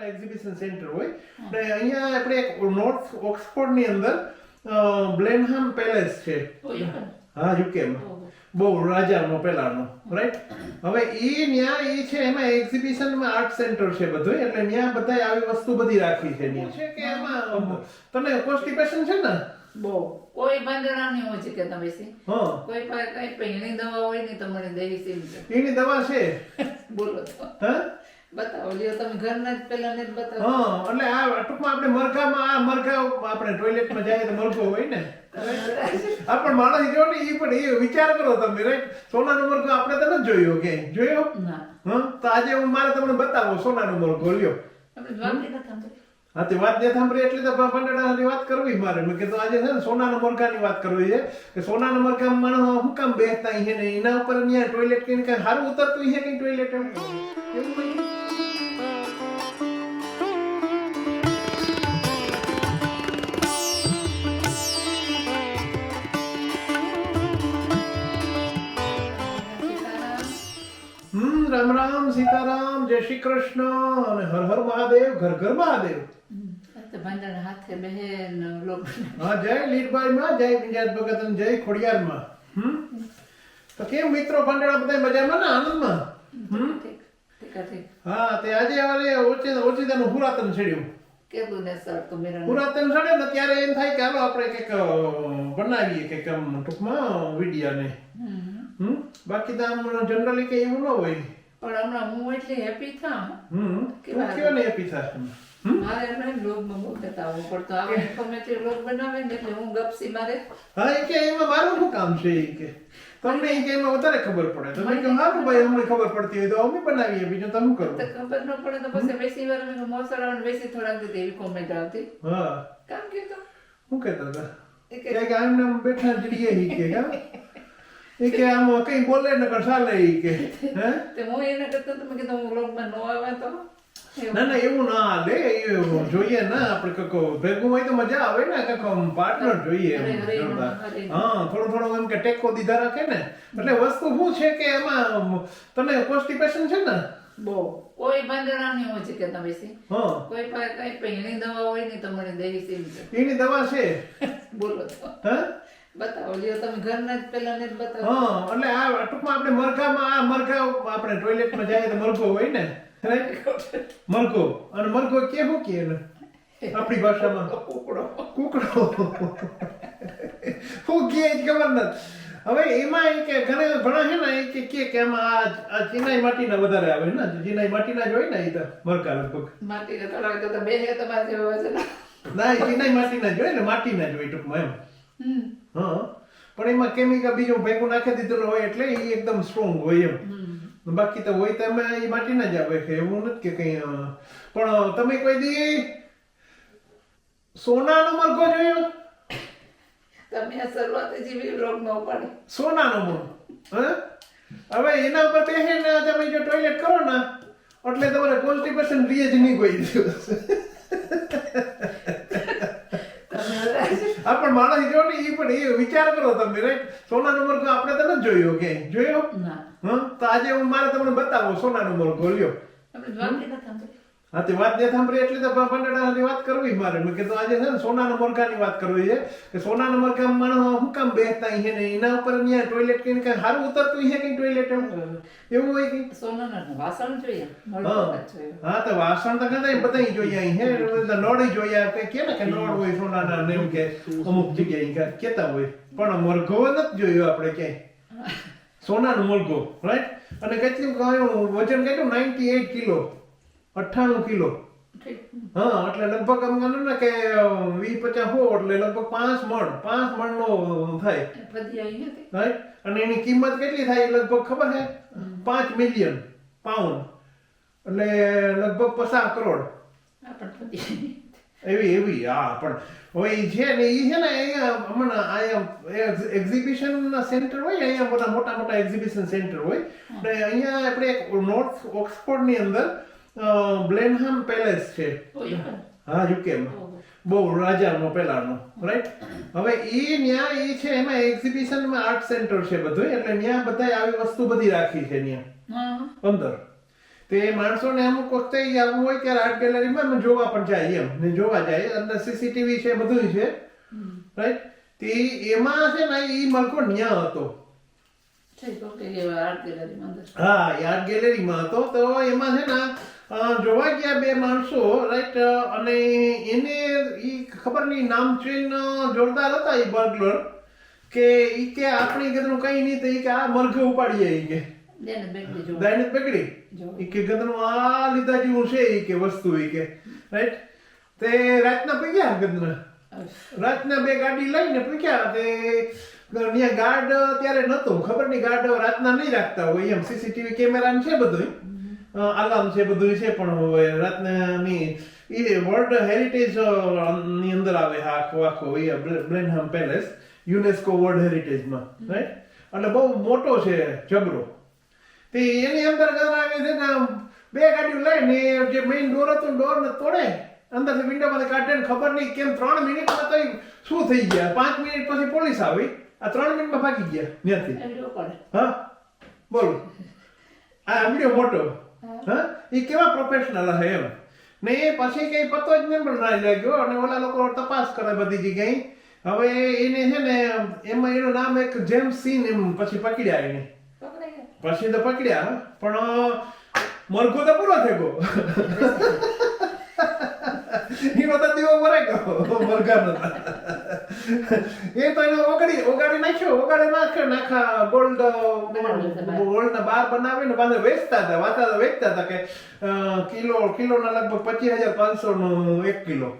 મોટા exhibition centre હોય. અને અહીંયા આપણે એક નોર્થ ઓક્સફોર્ડની અંદર બ્લેનહામ પેલેસ છે. હા યુકેમાં બહુ રાજાનો પહેલાનો રાઈટ હવે એ ન્યા ઈ છે એમાં એક્ઝિબિશનમાં આર્ટ સેન્ટર છે બધું એટલે ન્યા બધા આવી વસ્તુ બધી રાખી છે. ન્યા છે કે એમાં તને કોન્સ્ટિપેશન છે ને? બહુ. કોઈ બંધણા નહીં હોય છે કે તમે સી કોઈ પાસે કઈ પૈણી દવા હોય ને તમને મને દેવી એની દવા છે? બોલો તો. હા? બતાવો લ્યો તમે ઘરના જ પેલા ને બતાવો. હા એટલે આ ટૂંકમાં આપણે મરઘામાં આ મરઘા આપણે ટોયલેટમાં જાય તો મરઘો હોય ને. આ પણ માણસ જો ને એ પણ એ વિચાર કરો તમે રાઈટ સોનાનો મરઘો આપણે તો નથી જોયો કે જોયો? ના. હા? તો આજે હું મારે તમને બતાવો સોનાનો મરઘો લ્યો. આપણે નથી. હા, તે વાત નથી સાંભળી એટલે તો પંડડાની વાત કરવી મારે. મેં કીધું આજે છે ને સોનાના મરઘાની વાત કરવી છે. કે સોનાના મરઘા માણસ શું કામ બેસતા છે ને? એના ઉપર ત્યાં ટોયલેટ કઈ કઈ સારું ઉતરતું છે કઈ ટોયલેટ એમ? રામ રામ, સીતારામ, જય શ્રી કૃષ્ણ અને હર હર મહાદેવ, ઘર ઘર મહાદેવ. બંધણ હાથે બહેન હા જય લીરબાઈ માં જય વિંજાત ભગત જય ખોડિયાર માં. હમ? તો કેમ મિત્રો ભંડેડા બધા મજામાં ને આનંદમાં? હમ? હા તે આજે હવે ઓછી ઓછીદાનું પુરાતન છેડ્યું. કેવું ને સર તો મેરા પુરાતન છેડે ને ત્યારે એમ થાય કે હાલો આપણે કંઈક બનાવીએ કંઈક આમ ટૂંકમાં વિડીયાને. હમ. હમ? બાકી તો આમ જનરલી કઈ એવું ન હોય. પણ હમણાં હું એટલી હેપી થાઉં હમ? કેવા ને હેપી હમ મારે એમને લોગમાં બહુ કહેતા આવવું પડતું આવે ગમે તે લોગ બનાવે ને એટલે હું ગપસી મારે હા એ કે એમાં મારું શું કામ છે એ કે તમને એ કે એમાં વધારે ખબર પડે તમે કહો સારું ભાઈ અમને ખબર પડતી હોય તો અમે બનાવીએ બીજું તમે કરો તો ખબર ન પડે તો પછી બેસી વાર મેં મોસર આવે બેસી થોડાક દી એવી કોમેન્ટ આવતી હા કામ કીધું શું કહેતા હતા એ કે કે આમ નામ બેઠા જડીએ ઈ કે હા એ કે આમ કઈ બોલે ને કર ચાલે ઈ કે હે તે હું એને કરતા તો મેં કીધું હું લોગમાં ન આવે તો એવું. ના ના એવું ના લે જોઈએ ના આપણે કકો ભેગું હોય તો મજા આવે ને કકો પાર્ટનર જોઈએ. હા થોડું થોડું એમ કે ટેકો દીધા રાખે ને એટલે વસ્તુ શું છે કે એમાં તને કોન્સ્ટિપેશન છે ને? બહુ. કોઈ નહીં હોય છે કે તમે સી? હા. કોઈ પાસે કઈ પૈણી દવા હોય ને તમને દેવી સી એની દવા છે? બોલો તો. હા? બતાવો લ્યો તમે ઘરના જ પેલા ને બતાવો. હા એટલે આ ટૂંકમાં આપણે મરઘામાં આ મરઘા આપણે ટોયલેટમાં જાય તો મરઘો હોય ને. મરઘો. અને મલકો કે શું કે આપણી ભાષામાં. કુકડો. કુકડો. હું કે ખબર નથી. હવે એમાં એ કે ઘણા ઘણા છે ને એ કે કે એમાં આ આ ચિનાઈ માટીના વધારે આવે ને ચિનાઈ માટીના જ હોય ને એ તો મરકા લગભગ. માટીને થોડાક તો બે હે તમારે હોય છે ના. ચીનાઈ માટીના જ હોય ને માટીના જ હોય ટૂંકમાં એમ. હમ. હા. પણ એમાં કેમિકલ બીજું ભેગું નાખી દીધેલું હોય એટલે એ એકદમ સ્ટ્રોંગ હોય એમ. બાકી તો હોય તમે એ માટીના જ આવે છે એવું નથી કે કઈ પણ તમે કોઈ દી સોનાનો મરઘો જોયો? તમે આ શરૂઆત જેવી રોગ ન પડે સોનાનો મરઘો હે? હવે એના ઉપર બેસીને તમે જો ટોયલેટ કરો ને એટલે તમારે કોન્સ્ટિપેશન રીએ જ નહીં કોઈ દિવસ તમે હવે આ પણ માણસ જો ને એ પણ એ વિચાર કરો તમે રાઈટ સોનાનો મરઘો આપણે તો નથી જોયો કે જોયો? ના. હા? તો આજે હું મારે તમને બતાવો સોનાનો મરઘો લ્યો. આપણે હા તે વાત નથી સાંભળી એટલે તો પંડડાની વાત કરવી મારે. મેં કીધું આજે છે ને સોનાના મરઘાની વાત કરવી છે. કે સોનાના મરઘા માણસ હું કામ બેસતા છે ને? એના ઉપર અહીંયા ટોયલેટ કઈ કઈ સારું ઉતરતું છે કઈ ટોયલેટ એમ? એવું હોય કે સોનાના વાસણ જોઈએ. હા. તો વાસણ તો કદાચ બધા જોઈએ અહીં હે? નળ જોઈએ કે કે ને કે નળ હોય સોનાના ને એમ કે અમુક જગ્યાએ કે- કેતા હોય. પણ મરઘો નથી જોયો આપણે ક્યાંય. સોનાનો મરઘો રાઈટ અને કેટલું વજન કેટલું નાઇન્ટી એટ કિલો. અઠ્ઠાણું કિલો. હા એટલે લગભગ આમ ગણો ને કે વીસ પચાસ હો એટલે લગભગ પાંચ મણ પાંચ મણ નો થાય. રાઈટ અને એની કિંમત કેટલી થાય? લગભગ ખબર છે પાંચ મિલિયન પાઉન્ડ. એટલે લગભગ પચાસ કરોડ. એવી એવી હા પણ હવે ઈ છે ને એ છે ને અહીંયા હમણાં અહીંયા એક્ઝિબિશન સેન્ટર હોય અહીંયા બધા મોટા મોટા એક્ઝિબિશન સેન્ટર હોય અને અહીંયા આપણે એક નોર્થ ઓક્સફોર્ડની અંદર બ્લેનહામ પેલેસ છે. હા યુકેમાં બહુ રાજાનો પેલાનો રાઈટ હવે એ ન્યા એ છે એમાં એક્ઝિબિશનમાં આર્ટ સેન્ટર છે બધું એટલે ન્યા બધાય આવી વસ્તુ બધી રાખી છે ન્યા. અંદર. તે માણસોને અમુક વખતે આવવું હોય ત્યારે આર્ટ ગેલેરીમાં જોવા પણ જાય એમ ને જોવા જાય. અંદર સીસીટીવી છે બધું છે રાઈટ તે એમાં છે ને ઈ મલકો ન્યા હતો. એ હા એ આર્ટ ગેલેરીમાં હતો તો એમાં છે ને જોવા ગયા બે માણસો રાઈટ અને એને એ ખબર નહીં નામ ચેન જોરદાર હતા એ બર્ગલર કે ઈ કે આપણી ગદનું કઈ નહીં તો એ કે આ મરઘે ઉપાડીએ ઈ કે. દાઈને પકડી એ કે ગદનું આ લીધા જેવું છે એ કે વસ્તુ એ કે. રાઈટ તે રાતના પગ્યા ગદના? રાતના બે ગાડી લઈને પૂછ્યા તે ત્યાં ગાર્ડ ત્યારે નતો ખબર નહીં ગાર્ડ રાતના નહીં રાખતા હોય એમ સીસીટીવી કેમેરા છે બધું અલાર્મ છે બધું છે પણ હવે રાતના એ વર્લ્ડ હેરિટેજની અંદર આવે હા આખો આખો એ બ્લેનહામ પેલેસ યુનેસ્કો વર્લ્ડ હેરિટેજમાં રાઈટ એટલે બહુ મોટો છે જબરો. તે એની અંદર આવે છે ને બે ગાડીઓ લઈને જે મેઇન ડોર હતો ડોર ને તોડે અંદરથી વિન્ડોમાંથી કાઢે ને ખબર નહીં કેમ ત્રણ મિનિટમાં તો શું થઈ ગયા? પાંચ મિનિટ પછી પોલીસ આવી. આ ત્રણ મિનિટમાં ભાગી ગયા ત્યાંથી. હા? બોલો. આ વીડિયો મોટો. હા? એ કેવા પ્રોફેશનલ હે એમ? ને એ પછી કઈ પતો જ નહીં પણ ના લાગ્યો અને ઓલા લોકો તપાસ કરે બધી જગ્યાએ. હવે એને છે ને એમાં એનું નામ એક જેમ સીન એમ પછી પકડ્યા એને. પછી તો પકડ્યા પણ મરઘો તો પૂરો થઈ ગયો. દીવો મરાઈ ગયો. એ તો એને ઓગાડી ઓગાડી નાખ્યો ઓગાડી નાખ્યો નાખા ગોલ્ડ ગોલ્ડ ના બાર બનાવીને પાછા વેચતા હતા વાતા વેચતા હતા કે કિલો કિલોના લગભગ પચીસ હજાર પાંચસો નો એક કિલો.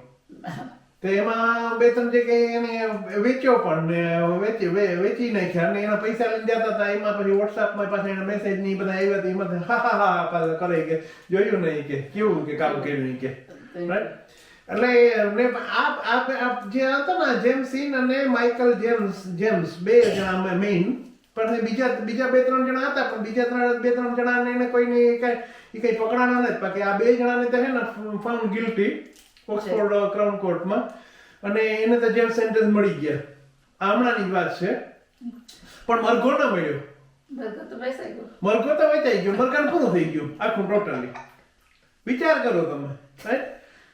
તો એમાં બે ત્રણ જગ્યાએ એને વેચ્યો પણ ને વેચી વે- વેચી નાખ્યા અને એના પૈસા લઈને જતા હતા. એમાં પછી વોટ્સઅપમાં પાછા એના મેસેજની બધા આવ્યા હતા. એમાં હા હા હા પાછા કરે કે જોયું નહીં કે કેવું કે કામ કર્યું કે? એટલે એમને આપ આપ આપ જે હતા ને જેમ્સ સીન અને માઇકલ જેમ્સ જેમ્સ બે જણા મેઇન પણ બીજા બીજા બે ત્રણ જણા હતા પણ બીજા ત્રણ બે ત્રણ જણાને એને કોઈને કઈ કઈ પકડાના નથી. બાકી આ બે જણાને તો હે ને ફાઉન્ડ ગિલ્ટી ઓક્સફોર્ડ ક્રાઉન કોર્ટમાં અને એને તો જેમ સેન્ટેન્સ મળી ગયા. આ હમણાંની જ વાત છે. પણ મરઘો ન મળ્યો. મરઘો તો વેચાઈ ગયો. મરઘાન પૂરું થઈ ગયું. આખું ટોટલી વિચાર કરો તમે. Right?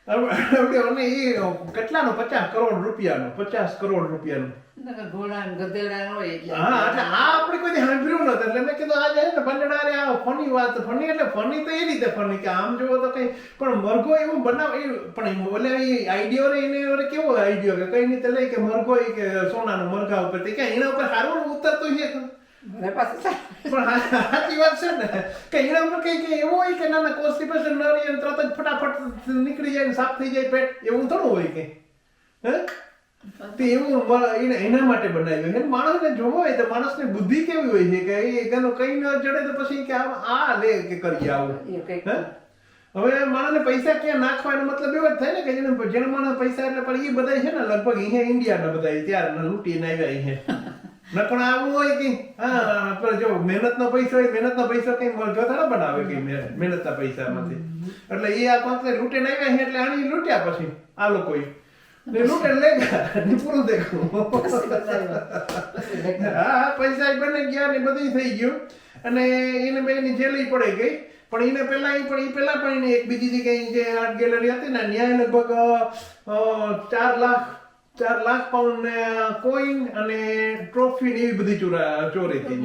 અને એ કેટલાનો? પચાસ કરોડ રૂપિયાનો પચાસ કરોડ રૂપિયાનો. હા એટલે આ આપણે કોઈ સાંભળ્યું નથી એટલે મેં કીધું આજે ને ભંડણારે આ ફની વાત ફની એટલે ફની તો એ રીતે ફની કે આમ જોવો તો કઈ પણ મરઘો એવું બનાવ એ પણ ઓલે એ આઈડિયો રે એને કેવો આઈડિયો કે કઈ રીતે લઈ કે મરઘો કે સોનાનો મરઘા ઉપર તે કે એના ઉપર સારું ઉતરતું છે પાછું થાય પણ સાચી વાત છે ને કે એના ઉપર કઈ કઈ એવું હોય કે નાના કોન્સ્ટિપેશન ન રહે અને તરત જ ફટાફટ નીકળી જાય ને સાફ થઈ જાય પેટ એવું થોડું હોય કે તે એવું એને એના માટે બનાવ્યું છે માણસને જોવો હોય તો માણસની બુદ્ધિ કેવી હોય છે કે એ એનો કઈ ન જડે તો પછી કે આ લે કે કરીએ આવું હવે માણસને પૈસા ક્યાં નાખવા એનો મતલબ એવો જ થાય ને કે જેને જેને માણસ પૈસા એટલે પણ એ બધા છે ને લગભગ અહીંયા ઇન્ડિયાના બધા ત્યારે લૂંટીને આવ્યા અહીંયા નકર આવું હોય કે, હા, પણ જો મહેનતનો પૈસો હોય, મહેનતનો પૈસો કઈ થોડો બનાવે કે મહેનતના પૈસામાંથી. એટલે એ આ કોંતરે લૂંટીને આવ્યા એટલે આની લૂંટ્યા પછી, આ લોકો ને લૂંટે લે પૂરું દેખું. હા પૈસા બને ગયા ને બધું થઈ ગયું. અને એને બે ની જેલી પડી ગઈ. પણ એને પેલા એ, પણ એ પેલા પણ એને એક બીજી જગ્યાએ જે આર્ટ ગેલેરી હતી ને ન્યાય લગભગ ચાર લાખ ચાર લાખ પાઉન્ડ ને કોઈન અને ટ્રોફી ને એવી બધી ચોરા ચોરી થઈ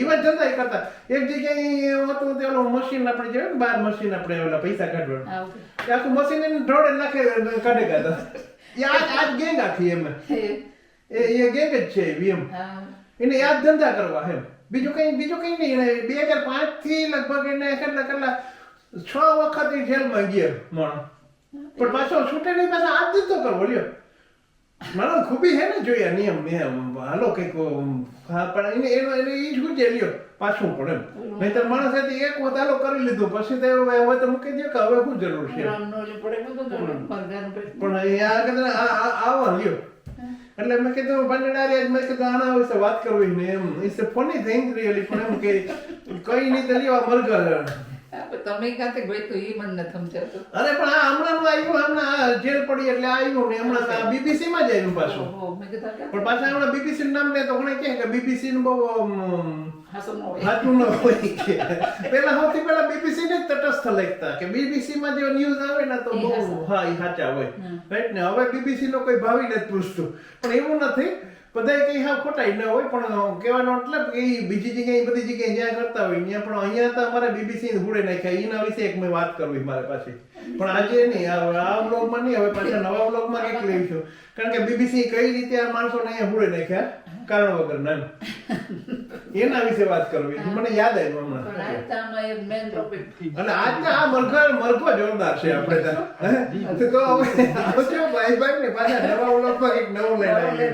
એવા ધંધા ય કરતા. એક જગ્યાએ હતું તે ઓલું મશીન આપણે જે બાર મશીન આપણે ઓલા પૈસા કાઢવા એ આખું મશીન એને ઢોળે નાખે કાઢે કાઢતા એ આજ આજ ગેંગ આખી એમ. એ એ ગેંગ જ છે એવી એમ. એને યાદ ધંધા કરવા એમ. બીજું કઈ બીજું કઈ નહીં. બે હજાર પાંચથી લગભગ એને કેટલા કેટલા છ વખત એ જેલમાં ગયા મણ. પણ પાછો છૂટે નહીં પાછા આજ ધંધો કરવો લ્યો. મારો ખૂબી હે ને જોઈએ નિયમ નિયમ હાલો કંઈક હા પણ એને એનો એને એ જ ગુજે લ્યો પાછું પણ એમ નહીંતર માણસ હતી એક વખત હાલો કરી લીધું પછી તો હવે તો મૂકી દે કે હવે શું જરૂર છે પડે. પણ કદાચ આ આ- આવો લ્યો એટલે મેં કીધું ભંડેડારી આજ મેં કીધું આના વિશે વાત કરવી ને એમ ઇટ્સ ફની થિંગ રિયલી પણ એમ કે કઈ નહીં તો લ્યો આ મરઘા હા, પણ તમે કાંતે ગોઈતું ઈ મને નથી સમજાતું. અરે પણ આ હમણાં આવ્યું હમણાં જેલ પડી એટલે આવ્યું ને હમણાં બીબીસી માં જ આવ્યું પાછું. ઓહો, મેં કીધું આ પણ પાછા હમણાં બીબીસી નામ લે તો ઘણા કહે કે બીબીસી નું બહુ અમ, ન હોય. સાચું ન હોય કે. પેલા સૌથી પેલા બીબીસી ને તટસ્થ લખતા કે બીબીસી માં જે ન્યૂઝ આવે ને તો બહુ હા એ સાચા હોય. રાઈટ ને? હવે બીબીસી નો કોઈ ભાવી નથી પૂછતું. પણ એવું નથી બધા કઈ હા ખોટા ન હોય, પણ કહેવાનો મતલબ કે બીજી જગ્યાએ બધી જગ્યાએ જ્યાં કરતા હોય. ત્યાં પણ અહીંયા તો અમારે બીબીસી હુડે નાખ્યા. એના વિશે એક મેં વાત કરવી મારે પાછી પણ આજે નહીં, આ વ્લોગમાં નહીં, હવે પાછા નવા વ્લોગમાં કંઈક લઈશું? કારણ કે બીબીસી કઈ રીતે આ માણસોને અહીંયા હુડે નાખ્યા? કારણ વગર ના. એના વિશે વાત કરવી. મને યાદ આવ્યું હમણાં. અને આજના આ મરઘો મરઘો જોરદાર છે આપણે? તો હવે આવજો ભાઈ ભાઈ ને પાછા નવા વ્લોગમાં એક નવું લઈને આવીએ.